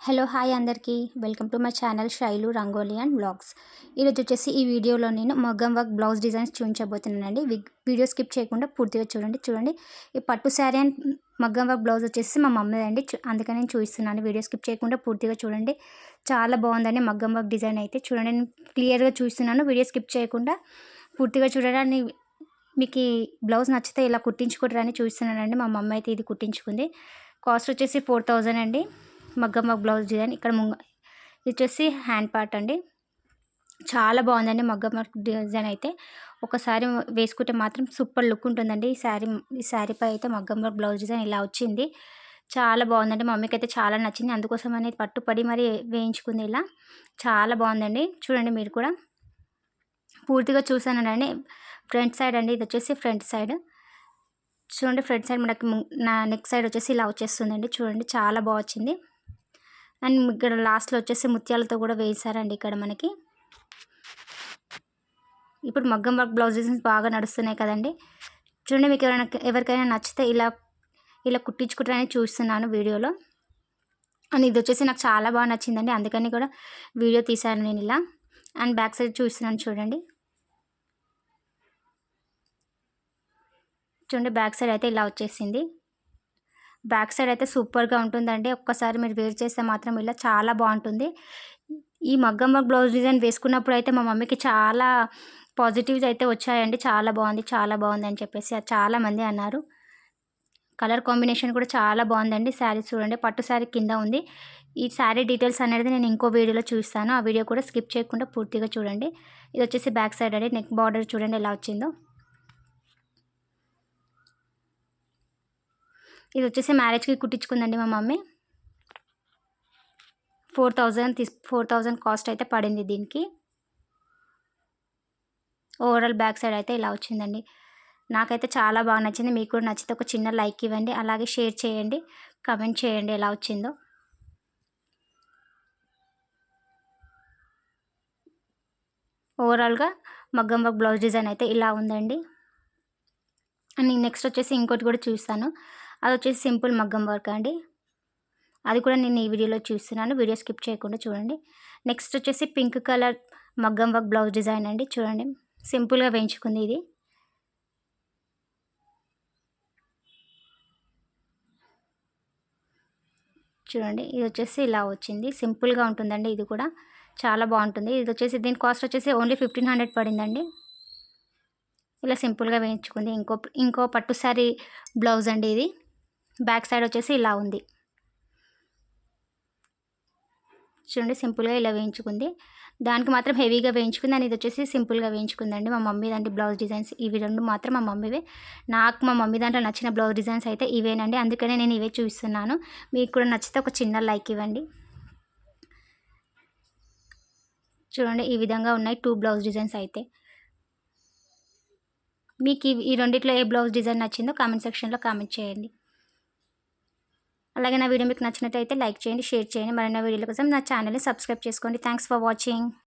Hello hi అందరికీ. Welcome to my channel Shailu rangoli and blogs. ఈరోజు వచ్చేసి ఈ వీడియోలో నేను మగ్గం వర్క్ బ్లౌజ్ డిజైన్స్ చూపించబోతున్నానండి. వి- వీడియో స్కిప్ చేయకుండా పూర్తిగా చూడండి చూడండి. ఈ పట్టు శారీ అండ్ మగ్గం వర్క్ బ్లౌజ్ వచ్చేసి మా మమ్మీ అండి. అందుకని నేను చూపిస్తున్నాను. వీడియో స్కిప్ చేయకుండా పూర్తిగా చూడండి. చాలా బాగుందండి మగ్గం వర్క్ డిజైన్ అయితే. చూడండి నేను క్లియర్గా చూస్తున్నాను వీడియో స్కిప్ చేయకుండా పూర్తిగా చూడడానికి మీకు ఈ బ్లౌజ్ నచ్చితే ఇలా కుట్టించుకుంటారని చూస్తున్నానండి మా మమ్మీ అయితే ఇది కుట్టించుకుంది. కాస్ట్ వచ్చేసి ఫోర్ థౌజండ్ అండి. మగ్గం వర్క్ బ్లౌజ్ డిజైన్. ఇక్కడ ముంగ ఇది వచ్చేసి హ్యాండ్ పార్ట్ అండి. చాలా బాగుందండి మగ్గం వర్క్ డిజైన్ అయితే. ఒకసారి వేసుకుంటే మాత్రం సూపర్ లుక్ ఉంటుందండి. ఈ శారీ ఈ శారీపై అయితే మగ్గం వర్క్ బ్లౌజ్ డిజైన్ ఇలా వచ్చింది. చాలా బాగుందండి. మమ్మీకి అయితే చాలా నచ్చింది. అందుకోసం అనేది పట్టుపడి మరి వేయించుకుంది ఇలా. చాలా బాగుందండి. చూడండి మీరు కూడా. పూర్తిగా చూసానండి. ఫ్రంట్ సైడ్ అండి. ఇది వచ్చేసి ఫ్రంట్ సైడ్. చూడండి ఫ్రంట్ సైడ్ మనకి నా నెక్ సైడ్ వచ్చేసి ఇలా వచ్చేస్తుందండి. చూడండి చాలా బాగా వచ్చింది. అండ్ ఇక్కడ లాస్ట్లో వచ్చేసి ముత్యాలతో కూడా వేసారండి ఇక్కడ మనకి. ఇప్పుడు మగ్గం వర్క్ బ్లౌజెస్ బాగా నడుస్తున్నాయి కదండి. చూడండి మీకు ఎవరైనా ఎవరికైనా నచ్చితే ఇలా ఇలా కుట్టించుకుంటారని చూస్తున్నాను వీడియోలో. అండ్ ఇది వచ్చేసి నాకు చాలా బాగా నచ్చిందండి. అందుకని కూడా వీడియో తీశాను నేను ఇలా. అండ్ బ్యాక్ సైడ్ చూస్తున్నాను చూడండి. చూడండి బ్యాక్ సైడ్ అయితే ఇలా వచ్చేసింది. బ్యాక్ సైడ్ అయితే సూపర్గా ఉంటుందండి. ఒక్కసారి మీరు వేర్ చేస్తే మాత్రం ఇలా చాలా బాగుంటుంది. ఈ మగ్గం వర్క్ బ్లౌజ్ డిజైన్ వేసుకున్నప్పుడు అయితే మా మమ్మీకి చాలా పాజిటివ్స్ అయితే వచ్చాయండి. చాలా బాగుంది చాలా బాగుంది అని చెప్పేసి అది చాలా మంది అన్నారు. కలర్ కాంబినేషన్ కూడా చాలా బాగుందండి. శారీ చూడండి పట్టు శారీ కింద ఉంది. ఈ శారీ డీటెయిల్స్ అనేది నేను ఇంకో వీడియోలో చూస్తాను. ఆ వీడియో కూడా స్కిప్ చేయకుండా పూర్తిగా చూడండి. ఇది వచ్చేసి బ్యాక్ సైడ్ అండి. నెక్ బార్డర్ చూడండి ఎలా వచ్చిందో. ఇది వచ్చేసి మ్యారేజ్కి కుట్టించుకుందండి మా మమ్మీ. ఫోర్ థౌజండ్ తీస్ ఫోర్ థౌజండ్ కాస్ట్ అయితే పడింది దీనికి. ఓవరాల్ బ్యాక్ సైడ్ అయితే ఇలా వచ్చిందండి. నాకైతే చాలా బాగా నచ్చింది. మీకు కూడా నచ్చితే ఒక చిన్న లైక్ ఇవ్వండి. అలాగే షేర్ చేయండి. కమెంట్ చేయండి ఎలా వచ్చిందో. ఓవరాల్గా మగ్గం వర్క్ బ్లౌజ్ డిజైన్ అయితే ఇలా ఉందండి. నేను నెక్స్ట్ వచ్చేసి ఇంకోటి కూడా చూస్తాను. అది వచ్చేసి సింపుల్ మగ్గం వర్క్ అండి. అది కూడా నేను ఈ వీడియోలో చూస్తున్నాను. వీడియో స్కిప్ చేయకుండా చూడండి. నెక్స్ట్ వచ్చేసి పింక్ కలర్ మగ్గం వర్క్ బ్లౌజ్ డిజైన్ అండి. చూడండి. సింపుల్గా వేయించుకుంది ఇది. చూడండి. ఇది వచ్చేసి ఇలా వచ్చింది. సింపుల్గా ఉంటుందండి ఇది కూడా. చాలా బాగుంటుంది. ఇది వచ్చేసి దీని కాస్ట్ వచ్చేసి ఓన్లీ ఫిఫ్టీన్ హండ్రెడ్ పడిందండి. ఇలా సింపుల్గా వేయించుకుంది. ఇంకో ఇంకో పట్టు శారీ బ్లౌజ్ అండి ఇది. బ్యాక్ సైడ్ వచ్చేసి ఇలా ఉంది. చూడండి సింపుల్గా ఇలా వేయించుకుంది. దానికి మాత్రం హెవీగా వేయించుకుంది. అని ఇది వచ్చేసి సింపుల్గా వేయించుకుందండి. మా మమ్మీ దాంట్లో బ్లౌజ్ డిజైన్స్ ఇవి రెండు మాత్రం మా మమ్మీవే. నాకు మా మమ్మీ దాంట్లో నచ్చిన బ్లౌజ్ డిజైన్స్ అయితే ఇవేనండి. అందుకనే నేను ఇవే చూపిస్తున్నాను మీకు కూడా నచ్చితే ఒక చిన్న లైక్ ఇవ్వండి. చూడండి ఈ విధంగా ఉన్నాయి టూ బ్లౌజ్ డిజైన్స్ అయితే. మీకు ఈ రెండిట్లో ఏ బ్లౌజ్ డిజైన్ నచ్చిందో కామెంట్ సెక్షన్లో కామెంట్ చేయండి. అలాగే నా వీడియో మీకు నచ్చినట్టయితే లైక్ చేయండి షేర్ చేయండి. మరిన్న వీడియోల కోసం నా ఛానల్ని సబ్స్క్రైబ్ చేసుకోండి. Thanks for watching